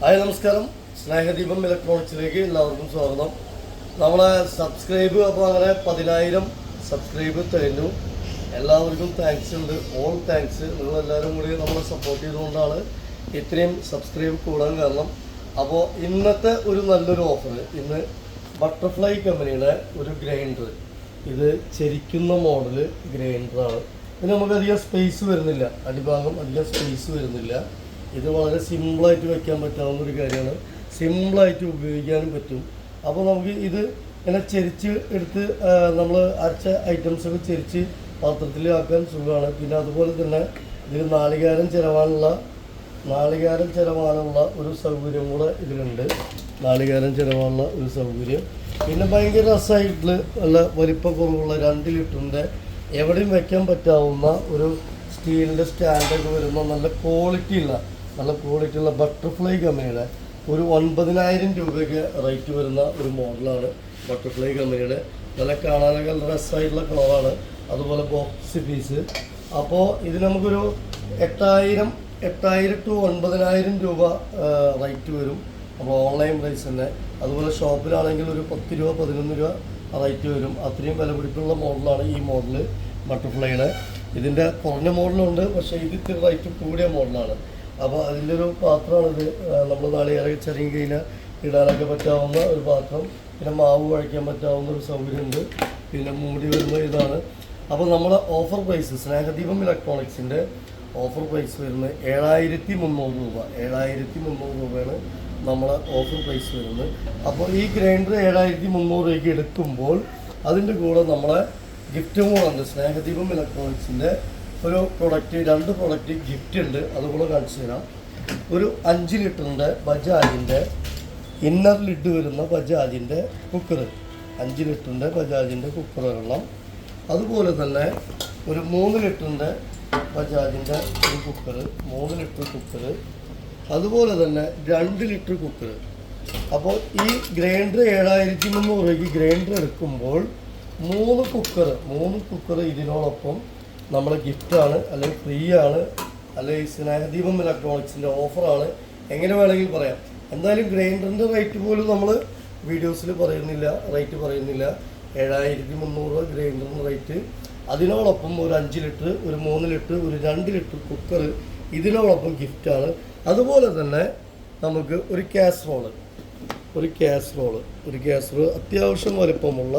Hi നമസ്കാരം. സ്നേഹദീപം ഇലക്ട്രോണിക്സിലേക്ക് എല്ലാവർക്കും സ്വാഗതം. നമ്മളെ സബ്സ്ക്രൈബ് അപ്പോൾ അങ്ങനെ പതിനായിരം സബ്സ്ക്രൈബ് തരുന്നു എല്ലാവർക്കും താങ്ക്സ് ഉണ്ട്. ഓൾ താങ്ക്സ് നിങ്ങളെല്ലാവരും കൂടി നമ്മളെ സപ്പോർട്ട് ചെയ്തുകൊണ്ടാണ് ഇത്രയും സബ്സ്ക്രൈബ് കൂടാൻ കാരണം. അപ്പോൾ ഇന്നത്തെ ഒരു നല്ലൊരു ഓഫർ ഇന്ന് ബട്ടർഫ്ലൈ കമ്പനിയുടെ ഒരു ഗ്രൈൻഡർ ഇത് ചരിക്കുന്ന മോഡൽ ഗ്രൈൻഡറാണ് ഇതിന് നമുക്ക് അധികം സ്പേസ് വരുന്നില്ല. അടിഭാഗം അധികം സ്പേസ് വരുന്നില്ല. ഇത് വളരെ സിമ്പിളായിട്ട് വെക്കാൻ പറ്റാവുന്ന ഒരു കാര്യമാണ്. സിമ്പിളായിട്ട് ഉപയോഗിക്കാനും പറ്റും. അപ്പോൾ നമുക്ക് ഇത് ഇങ്ങനെ ചെരിച്ച് എടുത്ത് നമ്മൾ അരച്ച ഐറ്റംസ് ഒക്കെ ചെരിച്ച് പാത്രത്തിൽ ആക്കാൻ സുഖമാണ്. പിന്നെ അതുപോലെ തന്നെ ഇതിൽ നാളികാരം ചിലവാനുള്ള നാളികാരം ചിലവാനുള്ള ഒരു സൗകര്യം കൂടെ ഇതിലുണ്ട്. നാളികാരം ചിലവാനുള്ള ഒരു സൗകര്യം. പിന്നെ ഭയങ്കര രസമായിട്ടുള്ള നല്ല വലിപ്പക്കുറവുള്ള രണ്ട് ലിറ്ററിന്റെ എവിടെയും വെക്കാൻ പറ്റാവുന്ന ഒരു സ്റ്റീലിന്റെ സ്റ്റാൻഡൊക്കെ വരുന്ന നല്ല ക്വാളിറ്റി ഉള്ള നല്ല ക്വാളിറ്റി ഉള്ള ബട്ടർഫ്ലൈ കമ്പനിയുടെ ഒരു ഒൻപതിനായിരം രൂപയ്ക്ക് റേറ്റ് വരുന്ന ഒരു മോഡലാണ് ബട്ടർഫ്ലൈ കമ്പനിയുടെ നല്ല കാണാനൊക്കെ നല്ല രസമായിട്ടുള്ള കളറാണ്. അതുപോലെ ബോക്സ് പീസ്. അപ്പോൾ ഇത് നമുക്കൊരു എട്ടായിരം എട്ടായിരം ടു ഒൻപതിനായിരം രൂപ റേറ്റ് വരും. അപ്പോൾ ഓൺലൈൻ പ്രൈസ് തന്നെ. അതുപോലെ ഷോപ്പിലാണെങ്കിൽ ഒരു പത്ത് രൂപ പതിനൊന്ന് രൂപ റേറ്റ് വരും. അത്രയും വില പിടിപ്പുള്ള മോഡലാണ് ഈ മോഡൽ ബട്ടർഫ്ലൈയുടെ. ഇതിന്റെ കുറഞ്ഞ മോഡലുണ്ട് പക്ഷേ ഇത് ഇത്തിരി റേറ്റ് കൂടിയ മോഡലാണ്. അപ്പോൾ അതിന്റെ ഒരു പാത്രമാണിത് നമ്മൾ നാളികേറെ ചെറിയ കയ്യിൽ ഇടാനൊക്കെ പറ്റാവുന്ന ഒരു പാത്രം. പിന്നെ മാവ് കഴിക്കാൻ പറ്റാവുന്ന ഒരു സൗകര്യമുണ്ട്. പിന്നെ മൂടി വരുന്ന ഇതാണ്. അപ്പോൾ നമ്മുടെ ഓഫർ പ്രൈസ് സ്നേഹദീപം ഇലക്ട്രോണിക്സിന്റെ ഓഫർ പ്രൈസ് വരുന്നത് ഏഴായിരത്തി മുന്നൂറ് രൂപ. ഏഴായിരത്തി മുന്നൂറ് രൂപയാണ് നമ്മളെ ഓഫർ പ്രൈസ് വരുന്നത്. അപ്പോൾ ഈ ഗ്രൈൻഡർ ഏഴായിരത്തി മുന്നൂറ് രൂപയ്ക്ക് എടുക്കുമ്പോൾ അതിന്റെ കൂടെ നമ്മളെ ഗിഫ്റ്റും കൂടെ ഉണ്ട്. സ്നേഹദീപം ഇലക്ട്രോണിക്സിന്റെ ഒരു പ്രൊഡക്റ്റ് രണ്ട് പ്രൊഡക്റ്റ് ഗിഫ്റ്റ് ഉണ്ട് അതുകൂടെ കാണിച്ചു തരാം. ഒരു അഞ്ച് ലിറ്ററിന്റെ ബജാജിന്റെ ഇന്നർ ലിഡ് വരുന്ന ബജാജിന്റെ കുക്കർ അഞ്ച് ലിറ്ററിന്റെ ബജാജിന്റെ കുക്കർ ഒരെണ്ണം. അതുപോലെ തന്നെ ഒരു മൂന്ന് ലിറ്ററിന്റെ ബജാജിന്റെ ഒരു കുക്കർ മൂന്ന് ലിറ്റർ കുക്കർ അതുപോലെ തന്നെ രണ്ട് ലിറ്റർ കുക്കർ അപ്പോൾ ഈ ഗ്രൈൻഡർ ഏഴായിരത്തി മുന്നൂറ് രൂപയ്ക്ക് ഗ്രൈൻഡർ എടുക്കുമ്പോൾ മൂന്ന് കുക്കർ മൂന്ന് കുക്കർ ഇതിനോടൊപ്പം നമ്മളെ ഗിഫ്റ്റാണ് അല്ലെങ്കിൽ ഫ്രീ ആണ് അല്ലെങ്കിൽ സ്നേഹദീപം ഇലക്ട്രോണിക്സിന്റെ ഓഫറാണ് എങ്ങനെ വേണമെങ്കിൽ പറയാം. എന്തായാലും ഗ്രൈൻഡറിന്റെ റേറ്റ് പോലും നമ്മൾ വീഡിയോസിൽ പറയുന്നില്ല റേറ്റ് പറയുന്നില്ല. ഏഴായിരത്തി മുന്നൂറ് രൂപ ഗ്രൈൻഡറിന്റെ റേറ്റ് അതിനോടൊപ്പം ഒരു അഞ്ച് ലിറ്റർ ഒരു മൂന്ന് ലിറ്റർ ഒരു രണ്ട് ലിറ്റർ കുക്കർ ഇതിനോടൊപ്പം ഗിഫ്റ്റാണ് അതുപോലെ തന്നെ നമുക്ക് ഒരു കാസറോൾ ഒരു കാസറോൾ ഒരു കാസറോൾ അത്യാവശ്യം വലുപ്പമുള്ള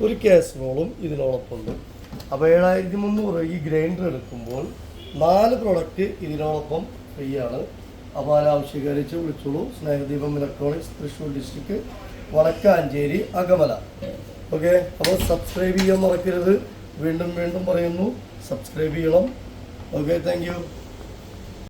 ഒരു കാസറോളും ഇതിനോടൊപ്പം ഉണ്ട് അപ്പോൾ ഏഴായിരത്തി മുന്നൂറ് ഈ ഗ്രൈൻഡർ എടുക്കുമ്പോൾ നാല് പ്രൊഡക്റ്റ് ഇതിനോടൊപ്പം ഫ്രീ ആണ് അപ്പോൾ ആവശ്യീകരിച്ച് വിളിച്ചോളൂ. Snehadeepam electronics Thrissur district Vadakkanchery Akamala. Okay? അപ്പോൾ സബ്സ്ക്രൈബ് ചെയ്യാൻ മറക്കരുത്. വീണ്ടും വീണ്ടും പറയുന്നു. സബ്സ്ക്രൈബ് ചെയ്യണം. Okay thank